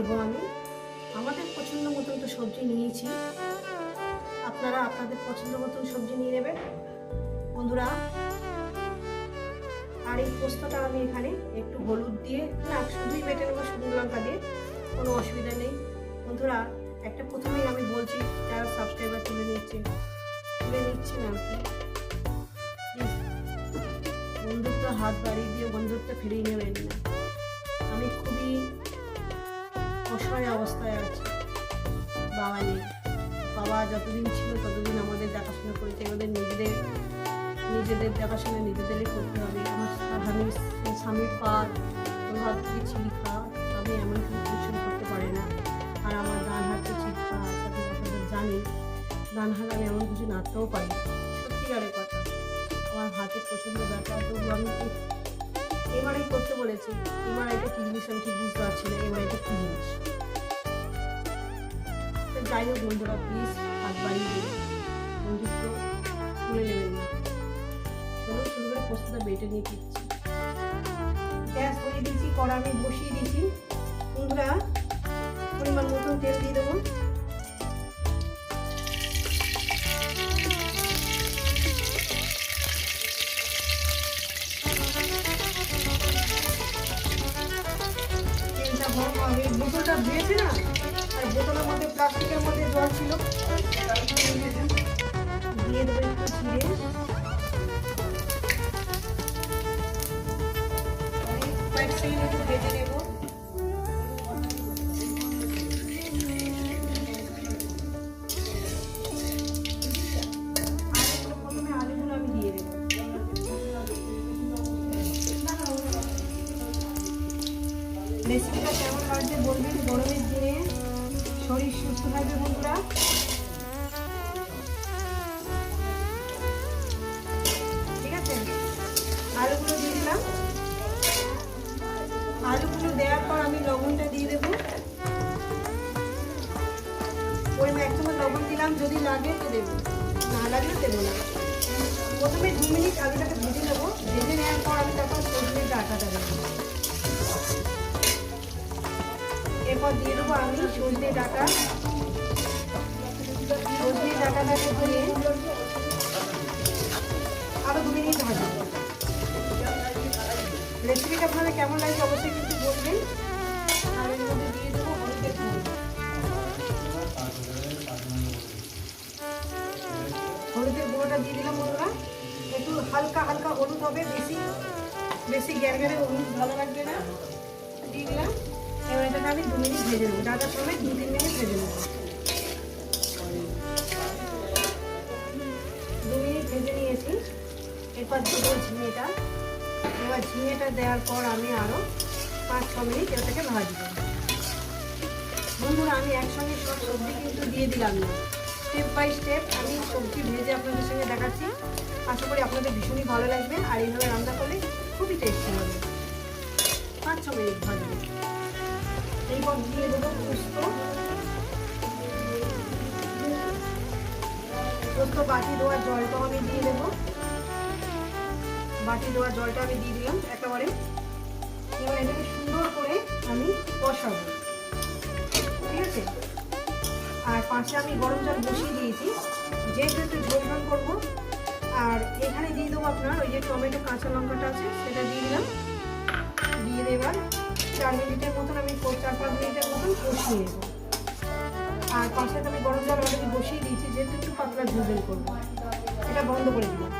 বলব আমি? আমাদের পছন্দ মতন তো সবজি নিয়েছি। আপনারা আপনাদের পছন্দ মতন সবজি নিয়ে নেবেন। বন্ধুরা, আর এই পোস্তটা আমি এখানে একটু হলুদ দিয়ে, না, শুধুই বেটে নেব শুকনো লঙ্কা দিয়ে, কোনো অসুবিধা নেই। বন্ধুরা, একটা প্রথমেই আমি বলছি, যারা সাবস্ক্রাইবার তুলে নিচ্ছে, তুলে নিচ্ছি না বন্ধুত্ব হাত বাড়িয়ে দিয়ে বন্ধুত্ব ফিরিয়ে নেবেন না অসহায় অবস্থায় আছি। বাবা নেই। বাবা যতদিন ছিল ততদিন আমাদের দেখাশোনা করেছে। এবারে নিজেদের নিজেদের দেখাশোনা নিজেদেরই করতে হবে। আমার স্বামী, স্বামীর পা হাত থেকে ছিঁড়ি স্বামী এমন কিছু করতে পারে না। আর আমার ডান হাতে আপনি আপনাদের জানি ডান হাত আমি এমন কিছু নাড়তেও পারি। সত্যিকারের কথা। আমার হাতে প্রচণ্ড ব্যথা, তবু আমি এমআরআই করতে বলেছি। এমআরআইটা কী জিনিস আমি ঠিক বুঝতে পারছি না। এমআরআইটা কী জিনিস? যাই হোক বন্ধুরা প্লিজ হাত বাড়িয়ে বন্ধুত্ব তুলে নেবেন না। চলো শুরু করে পোস্তটা বেটে নিয়ে দিচ্ছি গ্যাস ধরিয়ে দিয়েছি, কড়া আমি বসিয়ে দিয়েছি। বন্ধুরা, পরিমাণ মতন তেল দিয়ে দেবো। ধুয়েছে না। আর বোতলের মধ্যে, প্লাস্টিকের মধ্যে জল ছিল। দিয়ে দেবো একটু দিয়ে রেসিপিটা কেমন লাগছে বলবেন? গরমের দিনে শরীর বন্ধুরা। ঠিক আছে? আলুগুলো দিয়ে দিলাম। আলুগুলো দেওয়ার পর আমি লবণটা দিয়ে দেবো। পরিমাণ এক চামচ লবণ দিলাম, যদি লাগে তো দেবো। না লাগলে দেবো না। প্রথমে দু মিনিট আলুটাকে ভেজে নেব। ভেজে নেওয়ার পর আমি তারপর সজনে ডাটাটা দেবো। এরপর দিয়ে দেবো আমি সজনে ডাটা। ডাটাটাকে আরও দু মিনিট ভাজবো রেসিপিটা আপনাদের কেমন লাগছে অবশ্যই কিন্তু বলবেন আর হলুদের গুঁড়োটা দিয়ে দিলাম বন্ধুরা একটু হালকা হালকা হলুদ হবে বেশি বেশি গ্যার গ্যারে হলুদ ভালো লাগবে না দিয়ে দিলাম এবার এটাকে আমি দু মিনিট ভেজে নেব। ডাটার সময় দু তিন মিনিট ভেজে নেব। ভেজে নিয়েছি। এরপর দেবো ঝিঙেটা। এবার ঝিঙেটা দেওয়ার পর আমি আরও পাঁচ, ছ মিনিট এটাকে ভাজবো। বন্ধুরা, আমি একসঙ্গে সব সবজি কিন্তু দিয়ে দিলাম না। স্টেপ বাই স্টেপ আমি সবজি ভেজে আপনাদের সঙ্গে দেখাচ্ছি। আশা করি আপনাদের ভীষণই ভালো লাগবে আর এইভাবে রান্না করলে খুবই টেস্টি হবে। পাঁচ, ছ মিনিট ভাজবো। এরপর দিয়ে দেবো পোস্ত। পোস্ত বাটি দেওয়ার জলটাও আমি দিয়ে দেবো। বাটি দেওয়ার জলটা আমি দিয়ে দিলাম একেবারে। এবার এটাকে সুন্দর করে আমি কষাবো। ঠিক আছে? আর পাশে আমি গরম জল বসিয়ে দিয়েছি। যেহেতু একটু ঝোল করব, আর এখানে দিয়ে দেবো আপনার ওই যে টমেটো, কাঁচা লঙ্কাটা আছে, সেটা দিয়ে দিলাম। দিয়ে দেবার চার মিনিটের মতন আমি, চার পাঁচ মিনিটের মতন কষিয়ে নেব। আর তো আমি গরম জল অলরেডি বসিয়ে দিয়েছি, যেহেতু একটু পাতলা ঝোল ঝোল করব। এটা বন্ধ করে দিলাম।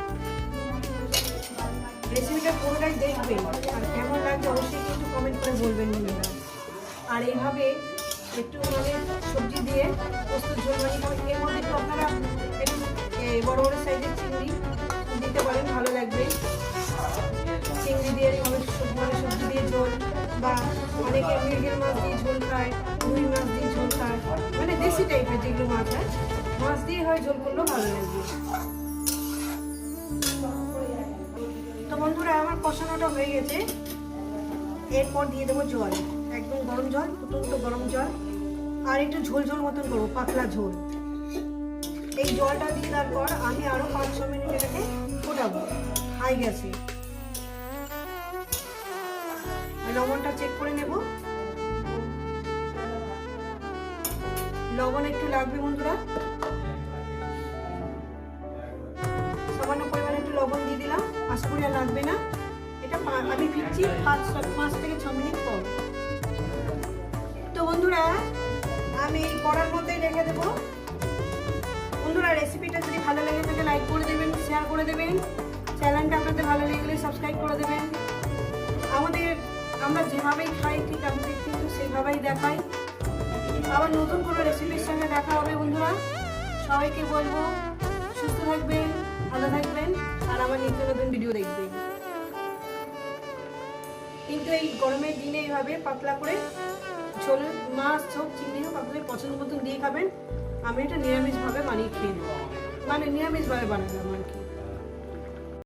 রেসিপিটা পুরোটাই দেখবেন আর কেমন লাগছে অবশ্যই কিন্তু কমেন্ট করে বলবেন বন্ধুরা আর এইভাবে একটু মানে সবজি দিয়ে পোস্ত ঝোল বানিয়ে এর মধ্যে একটু আপনারা একটু বড় বড় সাইজের চিংড়ি দিতে পারেন, ভালো লাগবে। চিংড়ি দিয়ে সবজি দিয়ে ঝোল বা অনেকে মৃগেল মাছ দিয়ে ঝোল খায়, রুই মাছ দিয়ে ঝোল খায়। মানে দেশি টাইপের যেগুলো মাছ হয়, মাছ দিয়ে হয়, ঝোল করলেও ভালো লাগবে তো বন্ধুরা, আমার কষানোটা হয়ে গেছে। এরপর দিয়ে দেবো জল, একদম গরম জল ফুটন্ত গরম জল। আর একটু ঝোল ঝোল মতন করব, পাতলা ঝোল। এই জলটা দিয়ে দেওয়ার পর আমি আরও পাঁচ, ছ মিনিট এটাকে ফোটাবো হাই গ্যাসে। লবণটা চেক করে নেব। লবণ একটু লাগবে বন্ধুরা। সামান্য পরিমাণে একটু লবণ দিয়ে দিলাম। আশা আর লাগবে না। এটা আমি ফিরছি পাঁচ পাঁচ থেকে ছ মিনিট পর। তো বন্ধুরা, আমি কড়ার মধ্যেই রেখে দেবো। বন্ধুরা রেসিপিটা যদি ভালো লেগে থাকে লাইক করে দেবেন শেয়ার করে দেবেন। চ্যানেলটা আপনাদের ভালো লেগে সাবস্ক্রাইব করে দেবেন। আমাদের আমরা যেভাবেই খাই, ঠিক আপনাদের কিন্তু সেভাবেই দেখাই। আবার নতুন কোনো রেসিপির সঙ্গে দেখা হবে বন্ধুরা। সবাইকে বলব, সুস্থ থাকবেন, ভালো থাকবেন, আর আমার নিত্য নতুন ভিডিও দেখবেন। কিন্তু এই গরমের দিনে এইভাবে পাতলা করে ঝোল, মাছ হোক, চিংড়ি হোক, আপনাদের পছন্দ মতন দিয়ে খাবেন, আমি এটা নিরামিষভাবে বানিয়ে খেয়ে নেব। মানে নিরামিষভাবে বানালাম আর কি।